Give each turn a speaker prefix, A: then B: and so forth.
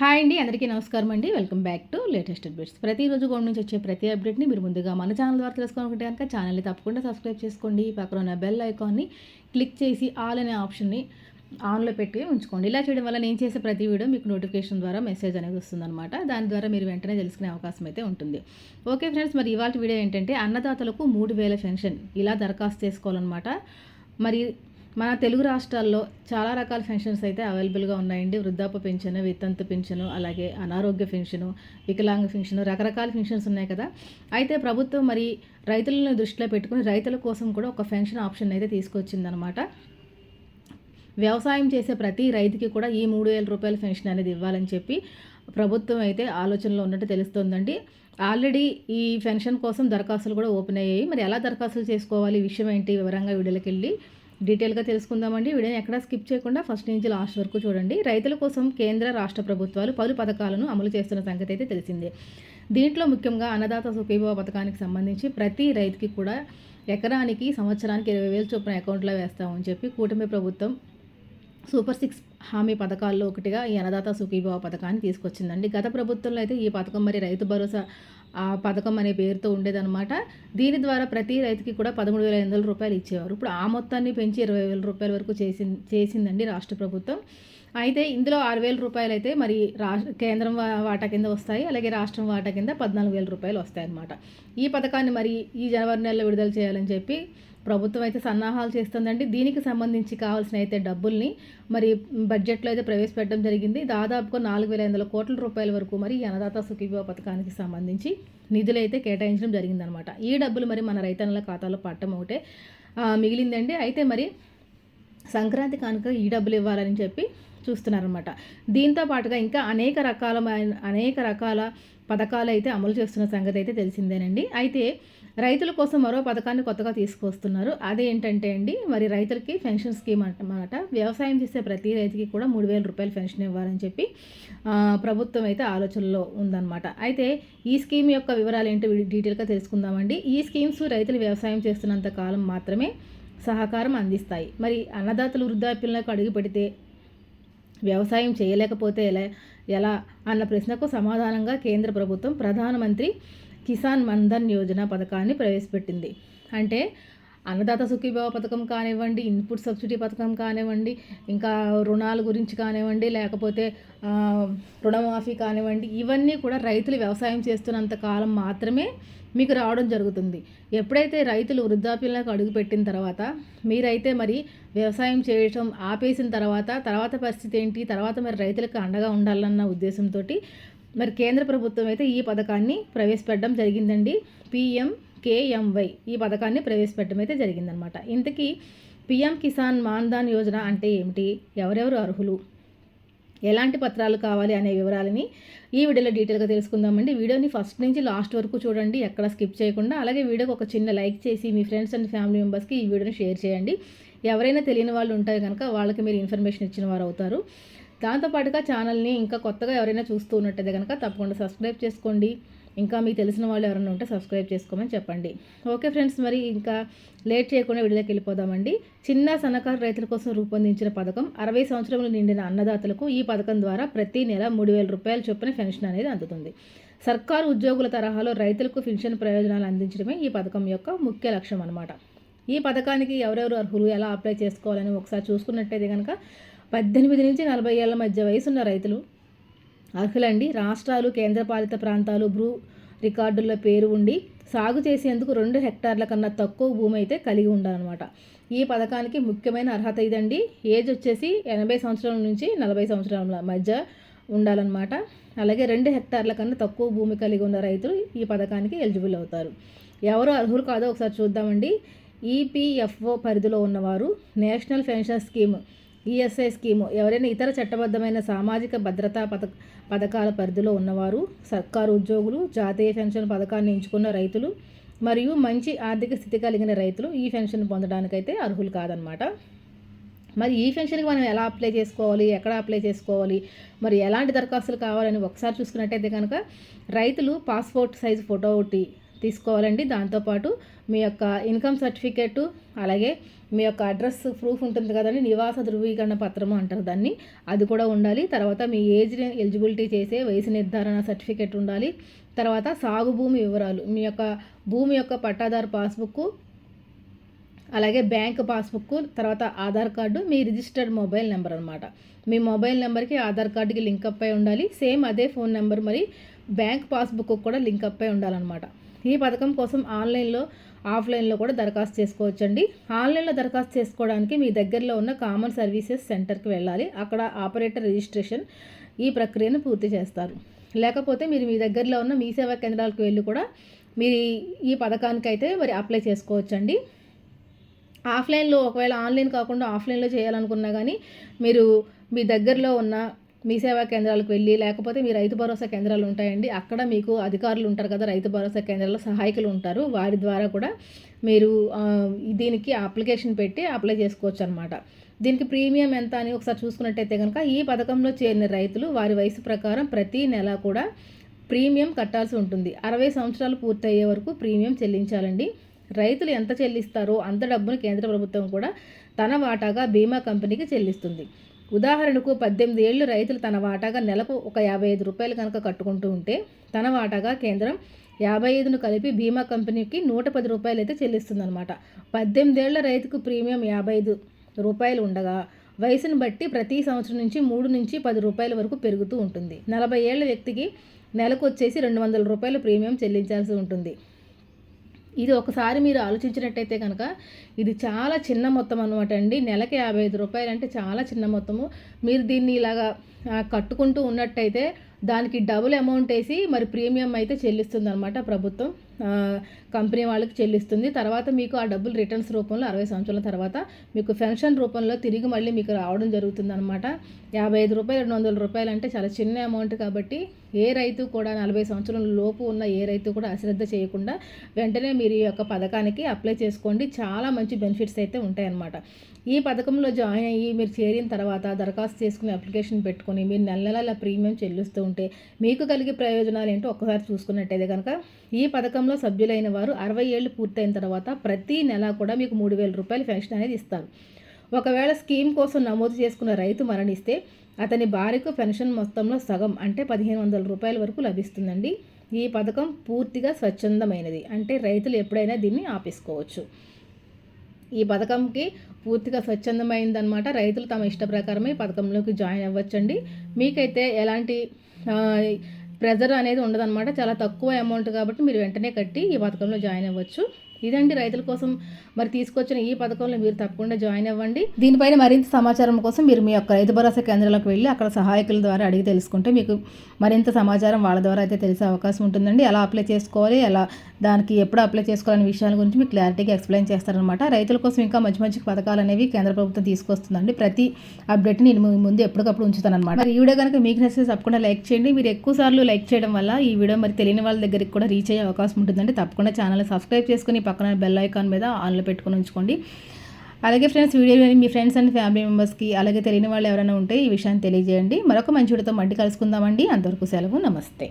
A: Hi అండి అందరికీ నమస్కారం అండి. Welcome back to latest updates. ప్రతిరోజు గోడ నుంచి వచ్చే ప్రతి అప్డేట్ని మీరు ముందుగా మన ఛానల్ ద్వారా తెలుసుకోవాలంటే కనుక ఛానల్ని తప్పకుండా సబ్స్క్రైబ్ చేసుకోండి. పక్కన ఉన్న బెల్ ఐకాన్ని క్లిక్ చేసి ఆల్ అనే ఆప్షన్ని ఆన్లో పెట్టి ఉంచుకోండి. ఇలా చేయడం వల్ల నేను చేసే ప్రతి వీడియో మీకు నోటిఫికేషన్ ద్వారా మెసేజ్ అనేది వస్తుందన్నమాట. దాని ద్వారా మీరు వెంటనే తెలుసుకునే అవకాశం అయితే ఉంటుంది. ఓకే ఫ్రెండ్స్ మరి ఇవాళ వీడియో ఏంటంటే అన్నదాతలకు మూడు వేల పెన్షన్ ఇలా దరఖాస్తు చేసుకోవాలన్నమాట. మరి మన తెలుగు రాష్ట్రాల్లో చాలా రకాల పెన్షన్స్ అయితే అవైలబుల్గా ఉన్నాయండి. వృద్ధాప్య పెన్షన్ వితంతు పెన్షను అలాగే అనారోగ్య పెన్షను వికలాంగ పెన్షను రకరకాల పెన్షన్స్ ఉన్నాయి కదా. అయితే ప్రభుత్వం మరి రైతులను దృష్టిలో పెట్టుకుని రైతుల కోసం కూడా ఒక పెన్షన్ ఆప్షన్ అయితే తీసుకొచ్చిందనమాట. వ్యవసాయం చేసే ప్రతి రైతుకి కూడా ఈ మూడు వేల రూపాయల పెన్షన్ అనేది ఇవ్వాలని చెప్పి ప్రభుత్వం అయితే ఆలోచనలో ఉన్నట్టు తెలుస్తోందండి. ఆల్రెడీ ఈ పెన్షన్ కోసం దరఖాస్తులు కూడా ఓపెన్ అయ్యాయి. మరి ఎలా దరఖాస్తులు చేసుకోవాలి? విషయం ఏంటి? వివరంగా వీడియోకి వెళ్ళి డీటెయిల్గా తెలుసుకుందామండి. వీడియోని ఎక్కడా స్కిప్ చేయకుండా ఫస్ట్ నుంచి లాస్ట్ వరకు చూడండి. రైతుల కోసం కేంద్ర రాష్ట్ర ప్రభుత్వాలు పలు పథకాలను అమలు చేస్తున్న సంగతి అయితే తెలిసిందే. దీంట్లో ముఖ్యంగా అన్నదాత సుఖీభవ పథకానికి సంబంధించి ప్రతి రైతుకి కూడా ఎకరానికి సంవత్సరానికి ఇరవై వేలు చొప్పున అకౌంట్లో వేస్తామని చెప్పి కూటమి ప్రభుత్వం సూపర్ సిక్స్ హామీ పథకాల్లో ఒకటిగా ఈ అన్నదాత సుఖీభావ పథకాన్ని తీసుకొచ్చిందండి. గత ప్రభుత్వంలో అయితే ఈ పథకం మరి రైతు భరోసా ఆ పథకం అనే పేరుతో ఉండేదన్నమాట. దీని ద్వారా ప్రతి రైతుకి కూడా పదమూడు వేల ఎనిమిది రూపాయలు ఇచ్చేవారు. ఇప్పుడు ఆ మొత్తాన్ని పెంచి ఇరవై వేల రూపాయల వరకు చేసి చేసిందండి రాష్ట్ర ప్రభుత్వం. అయితే ఇందులో ఆరు వేల రూపాయలు అయితే మరి రాష్ట్ర కేంద్రం వాటా కింద వస్తాయి. అలాగే రాష్ట్రం వాటా కింద పద్నాలుగు వేల రూపాయలు వస్తాయన్నమాట. ఈ పథకాన్ని మరి ఈ జనవరి నెలలో విడుదల చేయాలని చెప్పి ప్రభుత్వం అయితే సన్నాహాలు చేస్తుందండి. దీనికి సంబంధించి కావాల్సిన అయితే డబ్బుల్ని మరి బడ్జెట్లో అయితే ప్రవేశపెట్టడం జరిగింది. దాదాపుగా నాలుగు వేల ఐదు కోట్ల రూపాయల వరకు మరి అన్నదాత సుఖీభావ పథకానికి సంబంధించి నిధులు అయితే కేటాయించడం జరిగిందనమాట ఈ డబ్బులు మరి మన రైతన్నల ఖాతాలో పట్టడం ఒకటే. మిగిలిందండి. అయితే మరి సంక్రాంతి కానుక ఈ డబ్బులు ఇవ్వాలని చెప్పి చూస్తున్నారనమాట దీంతో పాటుగా ఇంకా అనేక రకాల అనేక రకాల పథకాలు అయితే అమలు చేస్తున్న సంగతి అయితే తెలిసిందేనండి. అయితే రైతుల కోసం మరో పథకాన్ని కొత్తగా తీసుకొస్తున్నారు. అదేంటంటే అండి మరి రైతులకి పెన్షన్ స్కీమ్ అన్నమాట. వ్యవసాయం చేసే ప్రతి రైతుకి కూడా మూడు వేల రూపాయలు పెన్షన్ ఇవ్వాలని చెప్పి ప్రభుత్వం అయితే ఆలోచనలో ఉందన్నమాట. అయితే ఈ స్కీమ్ యొక్క వివరాలు ఏంటో డీటెయిల్గా తెలుసుకుందామండి. ఈ స్కీమ్స్ రైతులు వ్యవసాయం చేస్తున్నంత కాలం మాత్రమే సహకారం అందిస్తాయి. మరి అన్నదాతలు వృద్ధాప్యంలోకి అడుగు పెడితే వ్యవసాయం చేయలేకపోతే ఎలా? ఎలా? అన్న ప్రశ్నకు సమాధానంగా కేంద్ర ప్రభుత్వం ప్రధానమంత్రి కిసాన్ మన్ధన్ యోజన పథకాన్ని ప్రవేశపెట్టింది. అంటే అన్నదాత సుఖీభావ పథకం కానివ్వండి ఇన్పుట్ సబ్సిడీ పథకం కానివ్వండి ఇంకా రుణాల గురించి కానివ్వండి లేకపోతే రుణమాఫీ కానివ్వండి ఇవన్నీ కూడా రైతులు వ్యవసాయం చేస్తున్నంత కాలం మాత్రమే మీకు రావడం జరుగుతుంది. ఎప్పుడైతే రైతులు వృద్ధాప్యంలోకి అడుగుపెట్టిన తర్వాత మీరైతే మరి వ్యవసాయం చేయటం ఆపేసిన తర్వాత తర్వాత పరిస్థితి ఏంటి తర్వాత మరి రైతులకు అండగా ఉండాలన్న ఉద్దేశంతో మరి కేంద్ర ప్రభుత్వం అయితే ఈ పథకాన్ని ప్రవేశపెట్టడం జరిగిందండి. పిఎం కేఎంవై ఈ పథకాన్ని ప్రవేశపెట్టడం అయితే జరిగిందనమాట. ఇంతకీ పిఎం కిసాన్ మాన్దాన్ యోజన అంటే ఏమిటి? ఎవరెవరు అర్హులు? ఎలాంటి పత్రాలు కావాలి అనే వివరాలని ఈ వీడియోలో డీటెయిల్గా తెలుసుకుందామండి. వీడియోని ఫస్ట్ నుంచి లాస్ట్ వరకు చూడండి ఎక్కడ స్కిప్ చేయకుండా. అలాగే వీడియోకి ఒక చిన్న లైక్ చేసి మీ ఫ్రెండ్స్ అండ్ ఫ్యామిలీ మెంబర్స్కి ఈ వీడియోని షేర్ చేయండి. ఎవరైనా తెలియని వాళ్ళు ఉంటారు కనుక వాళ్ళకి మీరు ఇన్ఫర్మేషన్ ఇచ్చిన వారు అవుతారు. దాంతోపాటుగా ఛానల్ని ఇంకా కొత్తగా ఎవరైనా చూస్తూ ఉన్నట్టయితే కనుక తప్పకుండా సబ్స్క్రైబ్ చేసుకోండి. ఇంకా మీకు తెలిసిన వాళ్ళు ఎవరైనా ఉంటే సబ్స్క్రైబ్ చేసుకోమని చెప్పండి. ఓకే ఫ్రెండ్స్ మరి ఇంకా లేట్ చేయకుండా విడుదలకి వెళ్ళిపోదామండి. చిన్న సన్నకారు రైతుల కోసం రూపొందించిన పథకం అరవై సంవత్సరములు నిండిన అన్నదాతలకు ఈ పథకం ద్వారా ప్రతి నెల మూడు వేల రూపాయల చొప్పున పెన్షన్ అనేది అందుతుంది. సర్కారు ఉద్యోగుల తరహాలో రైతులకు పెన్షన్ ప్రయోజనాలు అందించడమే ఈ పథకం యొక్క ముఖ్య లక్ష్యం అనమాట ఈ పథకానికి ఎవరెవరు అర్హులు ఎలా అప్లై చేసుకోవాలని ఒకసారి చూసుకున్నట్టయితే కనుక పద్దెనిమిది నుంచి నలభై ఏళ్ళ మధ్య వయసున్న రైతులు అర్హులండి రాష్ట్రాలు కేంద్రపాలిత ప్రాంతాలు భూ రికార్డుల్లో పేరు ఉండి సాగు చేసేందుకు రెండు హెక్టార్ల కన్నా తక్కువ భూమి అయితే కలిగి ఉండాలన్నమాట. ఈ పథకానికి ముఖ్యమైన అర్హత ఇదండి. ఏజ్ వచ్చేసి ఎనభై సంవత్సరాల నుంచి నలభై సంవత్సరాల మధ్య ఉండాలన్నమాట. అలాగే రెండు హెక్టార్ల కన్నా తక్కువ భూమి కలిగి ఉన్న రైతులు ఈ పథకానికి ఎలిజిబుల్ అవుతారు. ఎవరు అర్హులు కాదో ఒకసారి చూద్దామండి. ఈపీఎఫ్ఓ పరిధిలో ఉన్నవారు national pension scheme ESI scheme. ఎవరైనా ఇతర చట్టబద్ధమైన సామాజిక భద్రతా పథక పథకాల పరిధిలో ఉన్నవారు సర్కారు ఉద్యోగులు జాతీయ పెన్షన్ పథకాన్ని ఎంచుకున్న రైతులు మరియు మంచి ఆర్థిక స్థితి కలిగిన రైతులు ఈ పెన్షన్ పొందడానికైతే అర్హులు కాదనమాట మరి ఈ పెన్షన్కి మనం ఎలా అప్లై చేసుకోవాలి? ఎక్కడ అప్లై చేసుకోవాలి? మరి ఎలాంటి దరఖాస్తులు కావాలని ఒకసారి చూసుకున్నట్టయితే కనుక రైతులు పాస్పోర్ట్ సైజ్ ఫోటో ఒకటి తీసుకోవాలండి. దాంతోపాటు మీ యొక్క ఇన్కమ్ సర్టిఫికేటు అలాగే మీ యొక్క అడ్రస్ ప్రూఫ్ ఉంటుంది కదండి. నివాస ధృవీకరణ పత్రము అంటారు దాన్ని. అది కూడా ఉండాలి. తర్వాత మీ ఏజ్ ఎలిజిబిలిటీ చేసే వయసు నిర్ధారణ సర్టిఫికేట్ ఉండాలి. తర్వాత సాగు భూమి వివరాలు. మీ యొక్క భూమి యొక్క పట్టాదారు పాస్బుక్ అలాగే బ్యాంక్ పాస్బుక్ తర్వాత ఆధార్ కార్డు మీ రిజిస్టర్డ్ మొబైల్ నెంబర్ అనమాట మీ మొబైల్ నెంబర్కి ఆధార్ కార్డుకి లింక్ అప్ అయి ఉండాలి. సేమ్ అదే ఫోన్ నెంబర్ మరి బ్యాంక్ పాస్బుక్ కూడా లింక్ అప్ అయి ఉండాలన్నమాట. ఈ పథకం కోసం ఆన్లైన్లో ఆఫ్లైన్లో కూడా దరఖాస్తు చేసుకోవచ్చండి. ఆన్లైన్లో దరఖాస్తు చేసుకోవడానికి మీ దగ్గరలో ఉన్న కామన్ సర్వీసెస్ సెంటర్కి వెళ్ళాలి. అక్కడ ఆపరేటర్ రిజిస్ట్రేషన్ ఈ ప్రక్రియను పూర్తి చేస్తారు. లేకపోతే మీరు మీ దగ్గరలో ఉన్న మీ సేవా కేంద్రాలకు వెళ్ళి కూడా మీరు ఈ పథకానికి అయితే మరి అప్లై చేసుకోవచ్చండి. ఆఫ్లైన్లో ఒకవేళ ఆన్లైన్ కాకుండా ఆఫ్లైన్లో చేయాలనుకున్నా కానీ మీరు మీ దగ్గరలో ఉన్న మీ సేవా కేంద్రాలకు వెళ్ళి లేకపోతే మీ రైతు భరోసా కేంద్రాలు ఉంటాయండి. అక్కడ మీకు అధికారులు ఉంటారు కదా రైతు భరోసా కేంద్రాల్లో సహాయకులు ఉంటారు. వారి ద్వారా కూడా మీరు దీనికి అప్లికేషన్ పెట్టి అప్లై చేసుకోవచ్చు అనమాట దీనికి ప్రీమియం ఎంత అని ఒకసారి చూసుకున్నట్టయితే కనుక ఈ పథకంలో చేరిన రైతులు వారి వయసు ప్రకారం ప్రతి నెల కూడా ప్రీమియం కట్టాల్సి ఉంటుంది. అరవై సంవత్సరాలు పూర్తయ్యే వరకు ప్రీమియం చెల్లించాలండి. రైతులు ఎంత చెల్లిస్తారో అంత డబ్బును కేంద్ర ప్రభుత్వం కూడా తన వాటాగా బీమా కంపెనీకి చెల్లిస్తుంది. ఉదాహరణకు పద్దెనిమిది ఏళ్ళు రైతులు తన వాటాగా నెలకు ఒక యాభై ఐదు రూపాయలు కనుక కట్టుకుంటూ ఉంటే తన వాటాగా కేంద్రం యాభై ఐదును కలిపి బీమా కంపెనీకి నూట పది రూపాయలు అయితే చెల్లిస్తుందన్నమాట. పద్దెనిమిదేళ్ళ రైతుకు ప్రీమియం యాభై ఐదు రూపాయలు ఉండగా వయసును బట్టి ప్రతి సంవత్సరం నుంచి మూడు నుంచి పది రూపాయల వరకు పెరుగుతూ ఉంటుంది. నలభై ఏళ్ళ వ్యక్తికి నెలకు వచ్చేసి రెండు వందల రూపాయలు ప్రీమియం చెల్లించాల్సి ఉంటుంది. ఇది ఒకసారి మీరు ఆలోచించినట్టయితే కనుక ఇది చాలా చిన్న మొత్తం అనమాట అండి. నెలకి యాభై ఐదు రూపాయలు అంటే చాలా చిన్న మొత్తము. మీరు దీన్ని ఇలాగా కట్టుకుంటూ ఉన్నట్టయితే దానికి డబుల్ అమౌంట్ వేసి మరి ప్రీమియం అయితే చెల్లిస్తుంది అనమాట ప్రభుత్వం కంపెనీ వాళ్ళకి చెల్లిస్తుంది. తర్వాత మీకు ఆ డబ్బులు రిటర్న్స్ రూపంలో అరవై సంవత్సరాల తర్వాత మీకు పెన్షన్ రూపంలో తిరిగి మళ్ళీ మీకు రావడం జరుగుతుంది అనమాట యాభై ఐదు రూపాయలు రెండు వందల రూపాయలు అంటే చాలా చిన్న అమౌంట్ కాబట్టి ఏ రైతు కూడా నలభై సంవత్సరాల లోపు ఉన్న ఏ రైతు కూడా అశ్రద్ధ చేయకుండా వెంటనే మీరు ఈ యొక్క పథకానికి అప్లై చేసుకోండి. చాలా మంచి బెనిఫిట్స్ అయితే ఉంటాయన్నమాట. ఈ పథకంలో జాయిన్ అయ్యి మీరు చేరిన తర్వాత దరఖాస్తు చేసుకుని అప్లికేషన్ పెట్టుకొని మీరు నెల నెలల ప్రీమియం చెల్లిస్తూ ఉంటే మీకు కలిగే ప్రయోజనాలు ఏంటో ఒక్కసారి చూసుకున్నట్టయితే కనుక ఈ పథకంలో సభ్యులైన వారు అరవై ఏళ్ళు పూర్తయిన తర్వాత ప్రతి నెల కూడా మీకు మూడు వేల రూపాయలు పెన్షన్ అనేది ఇస్తారు. ఒకవేళ స్కీమ్ కోసం నమోదు చేసుకున్న రైతు మరణిస్తే అతని భార్యకు పెన్షన్ మొత్తంలో సగం అంటే పదిహేను వందల రూపాయల వరకు లభిస్తుందండి. ఈ పథకం పూర్తిగా స్వచ్ఛందమైనది. అంటే రైతులు ఎప్పుడైనా దీన్ని ఆపేసుకోవచ్చు. ఈ పథకంకి పూర్తిగా స్వచ్ఛందమైందనమాట రైతులు తమ ఇష్ట ప్రకారమే పథకంలోకి జాయిన్ అవ్వచ్చండి. మీకైతే ఎలాంటి ప్రెజర్ అనేది ఉండదన్నమాట. చాలా తక్కువ అమౌంట్ కాబట్టి మీరు వెంటనే కట్టి ఈ పథకంలో జాయిన్ అవ్వచ్చు. ఇదండి రైతుల కోసం మరి తీసుకొచ్చిన ఈ పథకంలో మీరు తప్పకుండా జాయిన్ అవ్వండి. దీనిపైన మరింత సమాచారం కోసం మీరు మీ యొక్క రైతు భరోసా కేంద్రాలకు వెళ్ళి అక్కడ సహాయకుల ద్వారా అడిగి తెలుసుకుంటే మీకు మరింత సమాచారం వాళ్ళ ద్వారా అయితే తెలిసే అవకాశం ఉంటుందండి. ఎలా అప్లై చేసుకోవాలి ఎలా దానికి ఎప్పుడు అప్లై చేసుకోవాలనే విషయాల గురించి మీకు క్లారిటీగా ఎక్స్ప్లెయిన్ చేస్తారనమాట రైతుల కోసం ఇంకా మంచి మంచి పథకాలు అనేవి కేంద్ర ప్రభుత్వం తీసుకొస్తుందండి. ప్రతి అప్డేట్ని నేను ముందు ఎప్పటికప్పుడు ఉంచుతానమాట మరి ఈ వీడియో కనుక మీకు నచ్చితే తప్పకుండా లైక్ చేయండి. మీరు ఎక్కువ సార్లు లైక్ చేయడం వల్ల ఈ వీడియో మరి తెలియని వాళ్ళ దగ్గరికి కూడా రీచ్ అయ్యే అవకాశం ఉంటుందండి. తప్పకుండా ఛానల్ సబ్స్క్రైబ్ చేసుకుని పక్కన బెల్ ఐకాన్ మీద ఆన్లో పెట్టుకుని ఉంచుకోండి. అలాగే ఫ్రెండ్స్ వీడియో మీ ఫ్రెండ్స్ అండ్ ఫ్యామిలీ మెంబర్స్కి అలాగే తెలియని వాళ్ళు ఎవరైనా ఉంటే ఈ విషయాన్ని తెలియజేయండి. మరొక మంచి వీడియోతో మళ్ళీ కలుసుకుందామండి. అంతవరకు సెలవు నమస్తే.